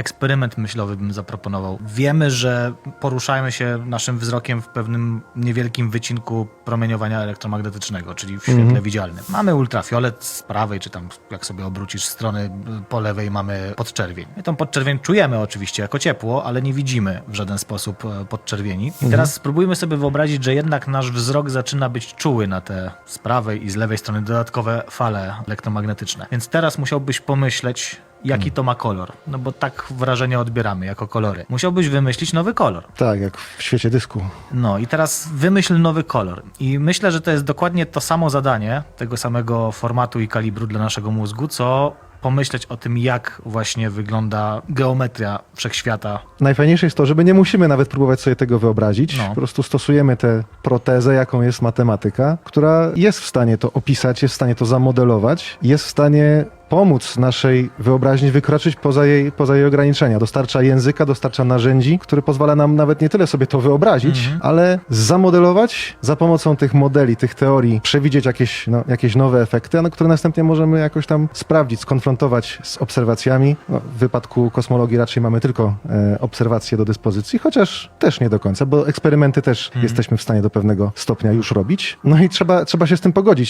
Eksperyment myślowy bym zaproponował. Wiemy, że poruszamy się naszym wzrokiem w pewnym niewielkim wycinku promieniowania elektromagnetycznego, czyli w świetle Mhm. widzialnym. Mamy ultrafiolet z prawej, czy tam jak sobie obrócisz strony po lewej mamy podczerwień. My tą podczerwień czujemy oczywiście jako ciepło, ale nie widzimy w żaden sposób e, podczerwieni. I teraz spróbujmy sobie wyobrazić, że jednak nasz wzrok zaczyna być czuły na te z prawej i z lewej strony dodatkowe fale elektromagnetyczne. Więc teraz musiałbyś pomyśleć, jaki to ma kolor. No bo tak wrażenie odbieramy jako kolory. Musiałbyś wymyślić nowy kolor. Tak, jak w świecie dysku. No i teraz wymyśl nowy kolor. I myślę, że to jest dokładnie to samo zadanie, tego samego formatu i kalibru dla naszego mózgu, co pomyśleć o tym, jak właśnie wygląda geometria wszechświata. Najfajniejsze jest to, że my nie musimy nawet próbować sobie tego wyobrazić. No. Po prostu stosujemy tę protezę, jaką jest matematyka, która jest w stanie to opisać, jest w stanie to zamodelować, jest w stanie pomóc naszej wyobraźni wykroczyć poza jej, poza jej ograniczenia. Dostarcza języka, dostarcza narzędzi, który pozwala nam nawet nie tyle sobie to wyobrazić, Mhm. ale zamodelować za pomocą tych modeli, tych teorii, przewidzieć jakieś, no, jakieś nowe efekty, no, które następnie możemy jakoś tam sprawdzić, skonfrontować z obserwacjami. No, w wypadku kosmologii raczej mamy tylko e, obserwacje do dyspozycji, chociaż też nie do końca, bo eksperymenty też jesteśmy w stanie do pewnego stopnia już robić. No i trzeba, trzeba się z tym pogodzić.